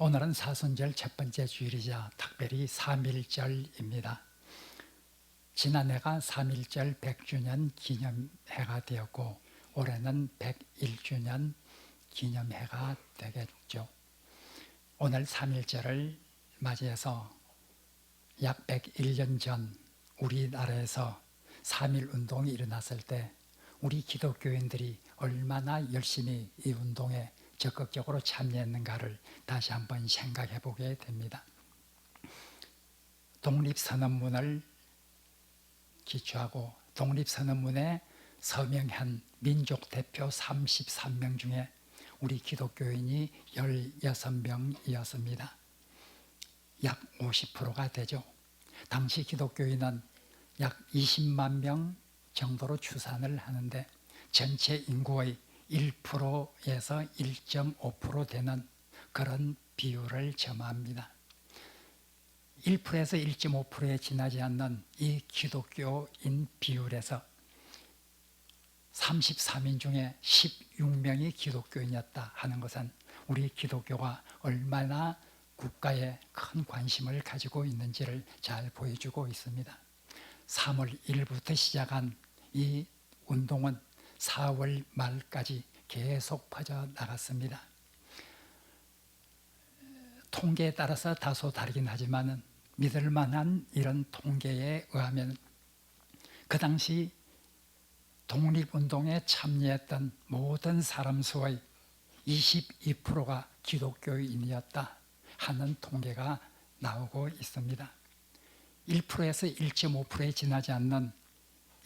오늘은 사순절 첫 번째 주일이자 특별히 3일절입니다. 지난해가 3일절 100주년 기념해가 되었고 올해는 101주년 기념해가 되겠죠. 오늘 3일절을 맞이해서 약 101년 전 우리나라에서 3일 운동이 일어났을 때 우리 기독교인들이 얼마나 열심히 이 운동에 적극적으로 참여했는가를 다시 한번 생각해 보게 됩니다. 독립선언문을 기초하고 독립선언문에 서명한 민족 대표 33명 중에 우리 기독교인이 16명이었습니다. 약 50%가 되죠. 당시 기독교인은 약 20만 명 정도로 추산을 하는데 전체 인구의 1%에서 1.5% 되는 그런 비율을 점합니다. 1%에서 1.5%에 지나지 않는 이 기독교인 비율에서 33인 중에 16명이 기독교인이었다 하는 것은 우리 기독교가 얼마나 국가에 큰 관심을 가지고 있는지를 잘 보여주고 있습니다. 3월 1일부터 시작한 이 운동은 4월 말까지 계속 퍼져 나갔습니다. 통계에 따라서 다소 다르긴 하지만 믿을 만한 이런 통계에 의하면 그 당시 독립운동에 참여했던 모든 사람 수의 22%가 기독교인이었다 하는 통계가 나오고 있습니다. 1%에서 1.5%에 지나지 않는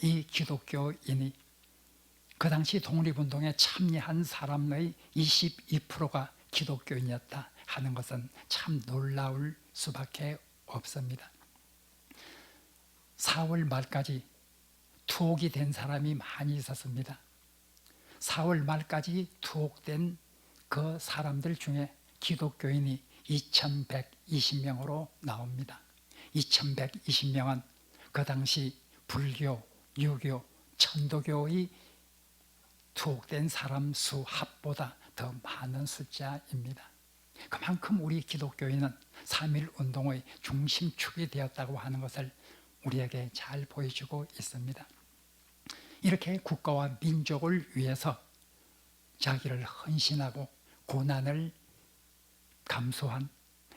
이 기독교인이 그 당시 독립운동에 참여한 사람의 22%가 기독교인이었다 하는 것은 참 놀라울 수밖에 없습니다. 4월 말까지 투옥이 된 사람이 많이 있었습니다. 4월 말까지 투옥된 그 사람들 중에 기독교인이 2120명으로 나옵니다. 2120명은 그 당시 불교, 유교, 천도교의 투옥된 사람 수 합보다 더 많은 숫자입니다. 그만큼 우리 기독교인은 3.1 운동의 중심축이 되었다고 하는 것을 우리에게 잘 보여주고 있습니다. 이렇게 국가와 민족을 위해서 자기를 헌신하고 고난을 감수한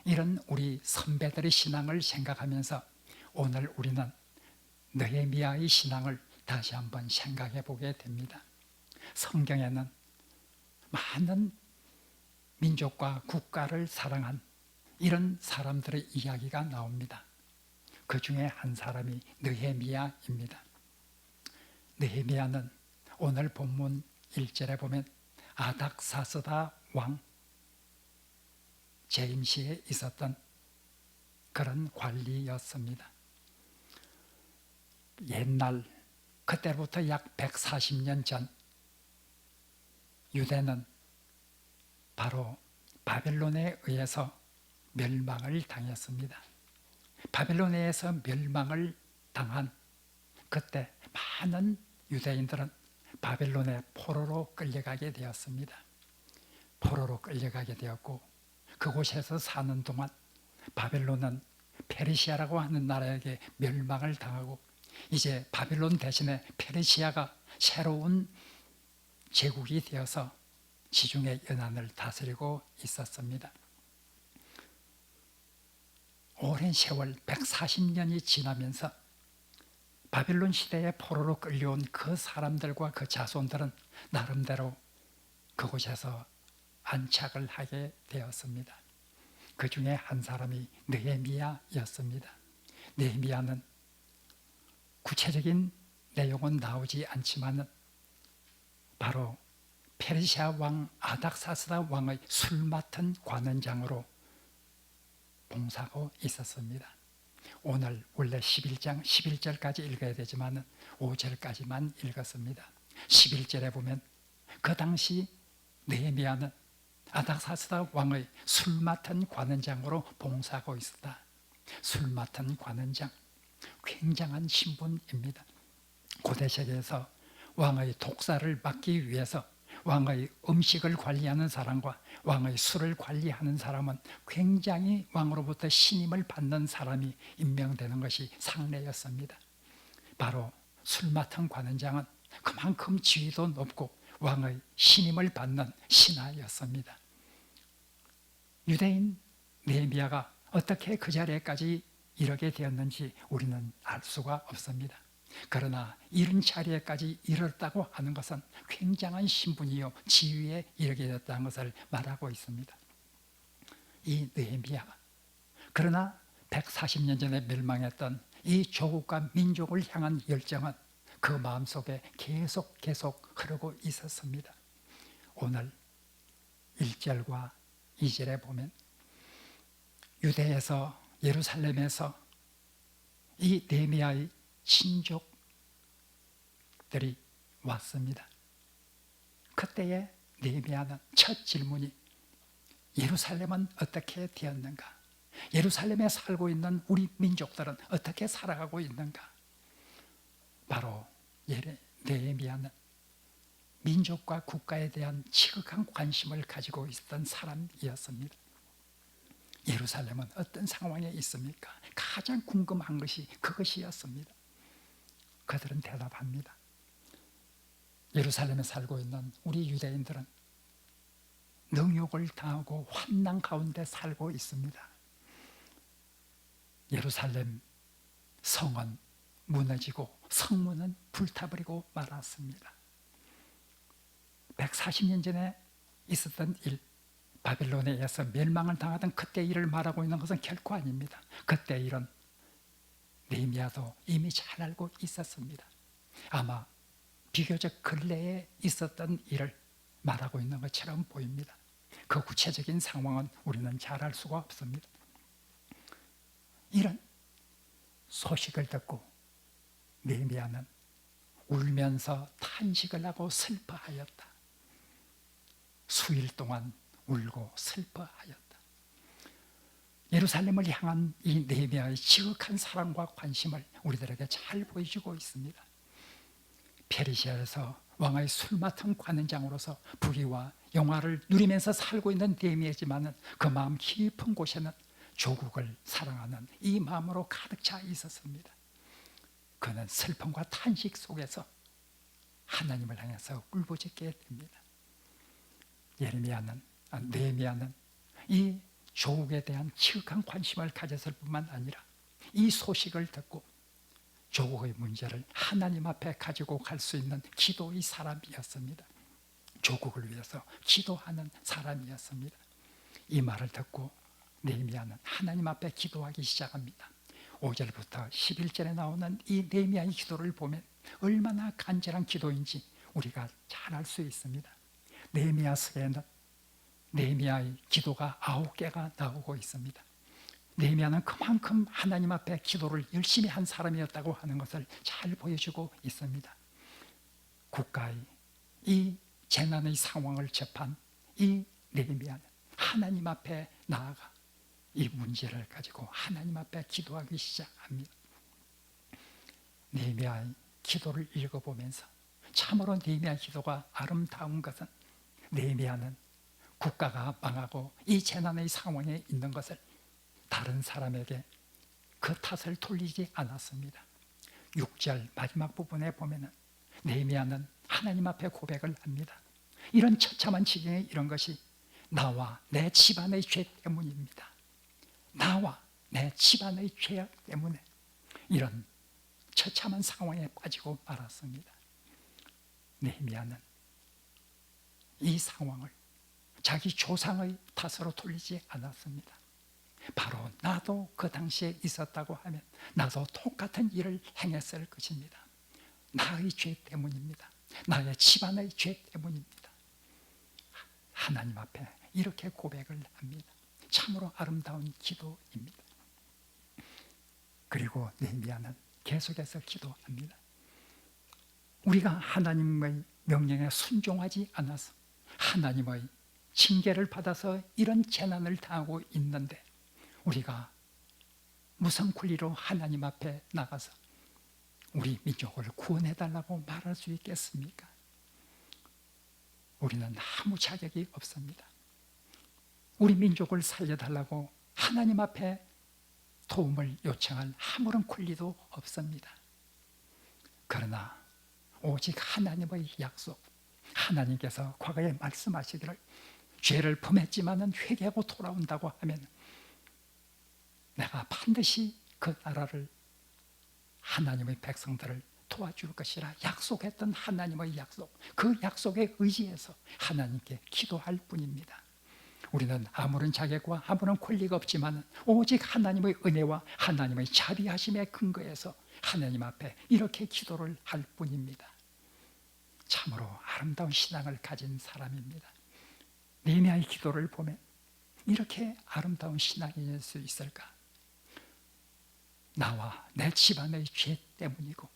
이런 우리 선배들의 신앙을 생각하면서 오늘 우리는 느헤미야의 신앙을 다시 한번 생각해 보게 됩니다. 성경에는 많은 민족과 국가를 사랑한 이런 사람들의 이야기가 나옵니다. 그 중에 한 사람이 느헤미야입니다. 느헤미야는 오늘 본문 1절에 보면 아닥사스다 왕 제임시에 있었던 그런 관리였습니다. 옛날 그때부터 약 140년 전 유대는 바로 바벨론에 의해서 멸망을 당했습니다. 바벨론에 서 멸망을 당한 그때 많은 유대인들은 바벨론의 포로로 끌려가게 되었습니다. 포로로 끌려가게 되었고 그곳에서 사는 동안 바벨론은 페르시아라고 하는 나라에게 멸망을 당하고 이제 바벨론 대신에 페르시아가 새로운 제국이 되어서 지중해 연안을 다스리고 있었습니다. 오랜 세월 140년이 지나면서 바빌론 시대의 포로로 끌려온 그 사람들과 그 자손들은 나름대로 그곳에서 안착을 하게 되었습니다. 그 중에 한 사람이 느헤미야였습니다. 느헤미야는 구체적인 내용은 나오지 않지만 바로 페르시아 왕 아닥사스다 왕의 술 맡은 관원장으로 봉사하고 있었습니다. 오늘 원래 11장 11절까지 읽어야 되지만 5절까지만 읽었습니다. 11절에 보면 그 당시 느헤미야는 아닥사스다 왕의 술 맡은 관원장으로 봉사하고 있었다. 술 맡은 관원장 굉장한 신분입니다. 고대 세계에서 왕의 독사를 막기 위해서 왕의 음식을 관리하는 사람과 왕의 술을 관리하는 사람은 굉장히 왕으로부터 신임을 받는 사람이 임명되는 것이 상례였습니다. 바로 술 맡은 관원장은 그만큼 지위도 높고 왕의 신임을 받는 신하였습니다. 유대인 네미야가 어떻게 그 자리에까지 이르게 되었는지 우리는 알 수가 없습니다. 그러나 이런 자리에까지 이르렀다고 하는 것은 굉장한 신분이요 지위에 이르게 되었다는 것을 말하고 있습니다. 이 느헤미야 그러나 140년 전에 멸망했던 이 조국과 민족을 향한 열정은 그 마음속에 계속 계속 흐르고 있었습니다. 오늘 1절과 2절에 보면 유대에서 예루살렘에서 이 네미야의 친족들이 왔습니다. 그때에 네미야는 첫 질문이 예루살렘은 어떻게 되었는가? 예루살렘에 살고 있는 우리 민족들은 어떻게 살아가고 있는가? 바로 예레 네미야는 민족과 국가에 대한 지극한 관심을 가지고 있던 사람이었습니다. 예루살렘은 어떤 상황에 있습니까? 가장 궁금한 것이 그것이었습니다. 그들은 대답합니다. 예루살렘에 살고 있는 우리 유대인들은 능욕을 당하고 환난 가운데 살고 있습니다. 예루살렘 성은 무너지고 성문은 불타버리고 말았습니다. 140년 전에 있었던 일, 바빌론에 의해서 멸망을 당하던 그때 일을 말하고 있는 것은 결코 아닙니다. 그때 일은 네미야도 이미 잘 알고 있었습니다. 아마 비교적 근래에 있었던 일을 말하고 있는 것처럼 보입니다. 그 구체적인 상황은 우리는 잘 알 수가 없습니다. 이런 소식을 듣고 네미야는 울면서 탄식을 하고 슬퍼하였다. 수일 동안 울고 슬퍼하였다. 예루살렘을 향한 이 네미야의 지극한 사랑과 관심을 우리들에게 잘 보여주고 있습니다. 페르시아에서 왕의 술 맡은 관원장으로서 부귀와 영화를 누리면서 살고 있는 네미야지만은 그 마음 깊은 곳에는 조국을 사랑하는 이 마음으로 가득 차 있었습니다. 그는 슬픔과 탄식 속에서 하나님을 향해서 울부짖게 됩니다. 예레미야는 아, 느헤미야는 이 조국에 대한 지극한 관심을 가졌을 뿐만 아니라 이 소식을 듣고 조국의 문제를 하나님 앞에 가지고 갈 수 있는 기도의 사람이었습니다. 조국을 위해서 기도하는 사람이었습니다. 이 말을 듣고 네미야는 하나님 앞에 기도하기 시작합니다. 5절부터 11절에 나오는 이 네미야의 기도를 보면 얼마나 간절한 기도인지 우리가 잘 알 수 있습니다. 네미야서에는 네미야의 기도가 아홉 개가 나오고 있습니다. 네미야는 그만큼 하나님 앞에 기도를 열심히 한 사람이었다고 하는 것을 잘 보여주고 있습니다. 국가의 이 재난의 상황을 접한 이 네미야는 하나님 앞에 나아가 이 문제를 가지고 하나님 앞에 기도하기 시작합니다. 네미야의 기도를 읽어보면서 참으로 네미야 기도가 아름다운 것은 네미야는 국가가 망하고 이 재난의 상황에 있는 것을 다른 사람에게 그 탓을 돌리지 않았습니다. 6절 마지막 부분에 보면은 네미야는 하나님 앞에 고백을 합니다. 이런 처참한 지경에 이런 것이 나와 내 집안의 죄 때문입니다. 나와 내 집안의 죄 때문에 이런 처참한 상황에 빠지고 말았습니다. 네미야는 이 상황을 자기 조상의 탓으로 돌리지 않았습니다. 바로 나도 그 당시에 있었다고 하면 나도 똑같은 일을 행했을 것입니다. 나의 죄 때문입니다. 나의 집안의 죄 때문입니다. 하나님 앞에 이렇게 고백을 합니다. 참으로 아름다운 기도입니다. 그리고 네미야는 계속해서 기도합니다. 우리가 하나님의 명령에 순종하지 않아서 하나님의 징계를 받아서 이런 재난을 당하고 있는데 우리가 무슨 권리로 하나님 앞에 나가서 우리 민족을 구원해 달라고 말할 수 있겠습니까? 우리는 아무 자격이 없습니다. 우리 민족을 살려달라고 하나님 앞에 도움을 요청할 아무런 권리도 없습니다. 그러나 오직 하나님의 약속, 하나님께서 과거에 말씀하시기를 죄를 범했지만은 회개하고 돌아온다고 하면 내가 반드시 그 나라를 하나님의 백성들을 도와줄 것이라 약속했던 하나님의 약속, 그 약속에 의지해서 하나님께 기도할 뿐입니다. 우리는 아무런 자격과 아무런 권리가 없지만 오직 하나님의 은혜와 하나님의 자비하심에 근거해서 하나님 앞에 이렇게 기도를 할 뿐입니다. 참으로 아름다운 신앙을 가진 사람입니다. 네미아의 기도를 보면 이렇게 아름다운 신앙일 수 있을까? 나와 내 집안의 죄 때문이고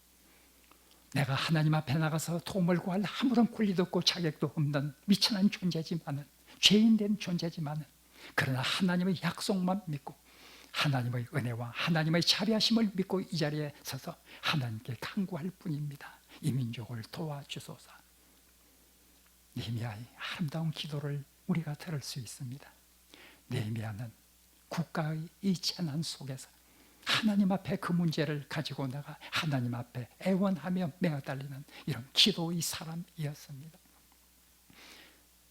내가 하나님 앞에 나가서 도움을 구할 아무런 권리도 없고 자격도 없는 미천한 존재지만은 죄인 된 존재지만은 그러나 하나님의 약속만 믿고 하나님의 은혜와 하나님의 자비하심을 믿고 이 자리에 서서 하나님께 간구할 뿐입니다. 이 민족을 도와주소서. 네미야의 아름다운 기도를 우리가 들을 수 있습니다. 네미야는 국가의 이 재난 속에서 하나님 앞에 그 문제를 가지고 나가 하나님 앞에 애원하며 매어달리는 이런 기도의 사람이었습니다.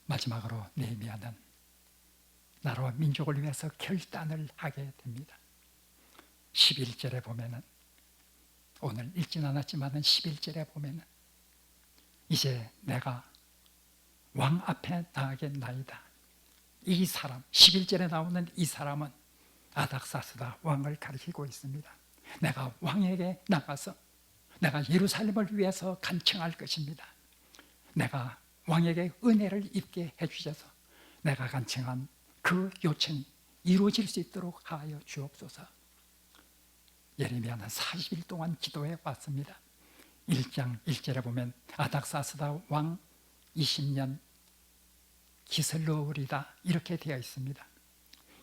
마지막으로 네미야는 나라와 민족을 위해서 결단을 하게 됩니다. 11절에 보면은 오늘 읽진 않았지만은 11절에 보면은 이제 내가 왕 앞에 나가겠나이다. 이 사람 11절에 나오는 이 사람은 아닥사스다 왕을 가리키고 있습니다. 내가 왕에게 나가서 내가 예루살렘을 위해서 간청할 것입니다. 내가 왕에게 은혜를 입게 해주셔서 내가 간청한 그 요청이 이루어질 수 있도록 하여 주옵소서. 예레미야는 40일 동안 기도해 왔습니다. 1장 1절에 보면 아닥사스다 왕 20년 기슬로울이다 이렇게 되어 있습니다.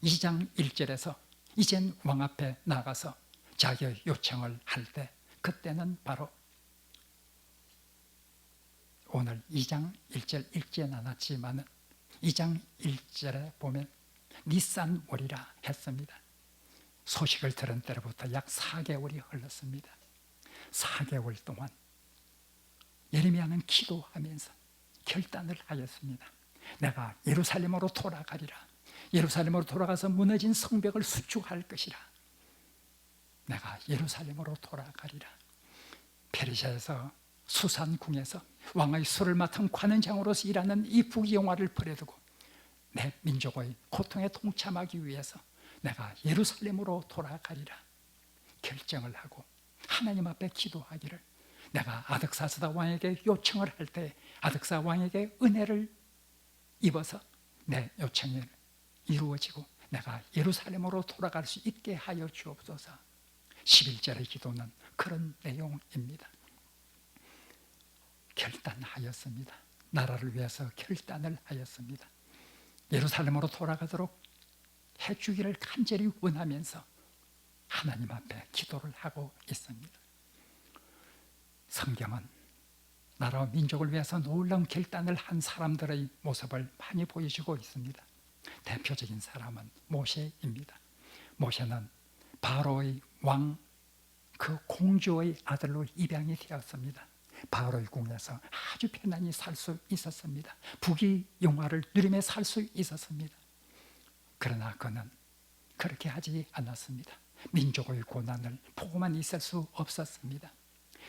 2장 1절에서 이젠 왕 앞에 나가서 자기 요청을 할 때 그때는 바로 오늘 2장 1절 읽지는 않았지만 2장 1절에 보면 니산 월이라 했습니다. 소식을 들은 때로부터 약 4개월이 흘렀습니다. 4개월 동안 예레미야는 기도하면서 결단을 하였습니다. 내가 예루살렘으로 돌아가리라. 예루살렘으로 돌아가서 무너진 성벽을 수축할 것이라. 내가 예루살렘으로 돌아가리라. 페르시아에서 수산궁에서 왕의 술을 맡은 관원장으로서 일하는 이 부귀영화를 버려두고 내 민족의 고통에 동참하기 위해서 내가 예루살렘으로 돌아가리라 결정을 하고 하나님 앞에 기도하기를 내가 아득사스다 왕에게 요청을 할 때 아득사 왕에게 은혜를 입어서 내 요청이 이루어지고 내가 예루살렘으로 돌아갈 수 있게 하여 주옵소서. 11절의 기도는 그런 내용입니다. 결단하였습니다. 나라를 위해서 결단을 하였습니다. 예루살렘으로 돌아가도록 해주기를 간절히 원하면서 하나님 앞에 기도를 하고 있습니다. 성경은 나라와 민족을 위해서 놀라운 결단을 한 사람들의 모습을 많이 보여주고 있습니다. 대표적인 사람은 모세입니다. 모세는 바로의 왕, 그 공주의 아들로 입양이 되었습니다. 바로의 궁에서 아주 편안히 살 수 있었습니다. 부귀 영화를 누리며 살 수 있었습니다. 그러나 그는 그렇게 하지 않았습니다. 민족의 고난을 보고만 있을 수 없었습니다.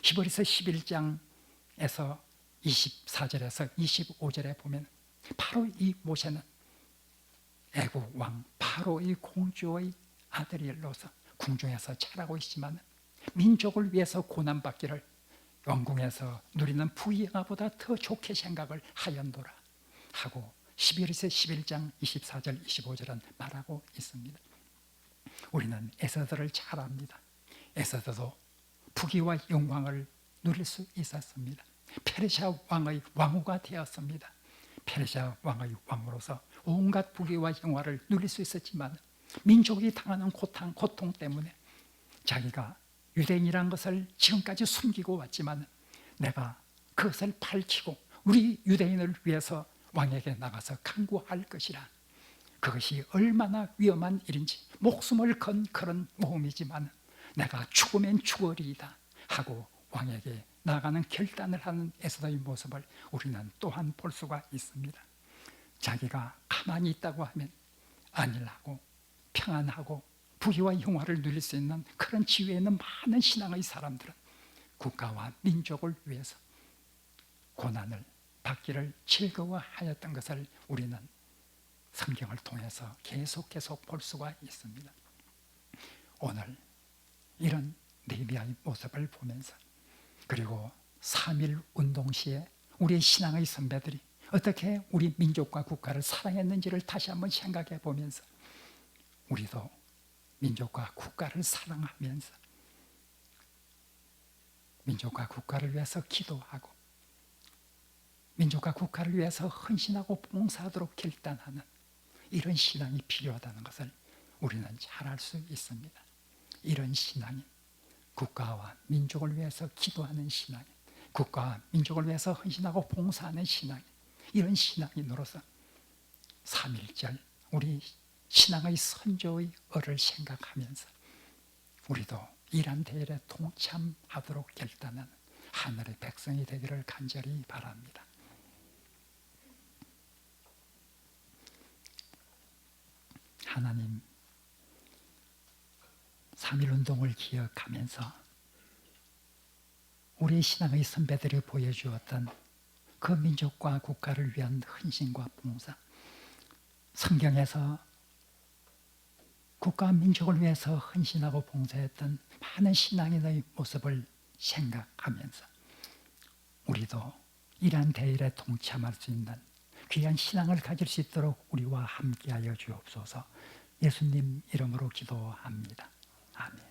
히브리서 11장 에서 24절에서 25절에 보면 바로 이 모세는 애국 왕 바로의 공주의 아들로서 궁중에서 자라고 있지만 민족을 위해서 고난받기를 왕궁에서 누리는 부영화보다 더 좋게 생각을 하연도라 하고 11세 11장 24절 25절은 말하고 있습니다. 우리는 에서더를 잘 압니다. 에서더도 부귀와 영광을 누릴 수 있었습니다. 페르시아 왕의 왕후가 되었습니다. 페르시아 왕의 왕으로서 온갖 부귀와 영화를 누릴 수 있었지만 민족이 당하는 고통, 고통 때문에 자기가 유대인이란 것을 지금까지 숨기고 왔지만 내가 그것을 밝히고 우리 유대인을 위해서 왕에게 나가서 강구할 것이라 그것이 얼마나 위험한 일인지 목숨을 건 그런 모험이지만 내가 죽으면 죽으리이다 하고 왕에게 나가는 결단을 하는 에스더의 모습을 우리는 또한 볼 수가 있습니다. 자기가 가만히 있다고 하면 안일하고 평안하고 부귀와 영화를 누릴 수 있는 그런 지위에 있는 많은 신앙의 사람들은 국가와 민족을 위해서 고난을 받기를 즐거워하였던 것을 우리는 성경을 통해서 계속 계속 볼 수가 있습니다. 오늘 이런 네비아의 모습을 보면서 그리고 3.1 운동 시에 우리의 신앙의 선배들이 어떻게 우리 민족과 국가를 사랑했는지를 다시 한번 생각해 보면서 우리도 민족과 국가를 사랑하면서 민족과 국가를 위해서 기도하고 민족과 국가를 위해서 헌신하고 봉사하도록 결단하는 이런 신앙이 필요하다는 것을 우리는 잘 알 수 있습니다. 이런 신앙이 국가와 민족을 위해서 기도하는 신앙, 국가와 민족을 위해서 헌신하고 봉사하는 신앙, 이런 신앙인으로서 3.1절 우리 신앙의 선조의 을을 생각하면서 우리도 이란 대열에 동참하도록 결단하는 하늘의 백성이 되기를 간절히 바랍니다. 하나님 3.1 운동을 기억하면서 우리 신앙의 선배들이 보여주었던 그 민족과 국가를 위한 헌신과 봉사 성경에서 국가와 민족을 위해서 헌신하고 봉사했던 많은 신앙인의 모습을 생각하면서 우리도 이러한 대일에 동참할 수 있는 귀한 신앙을 가질 수 있도록 우리와 함께하여 주옵소서 예수님 이름으로 기도합니다. 아멘.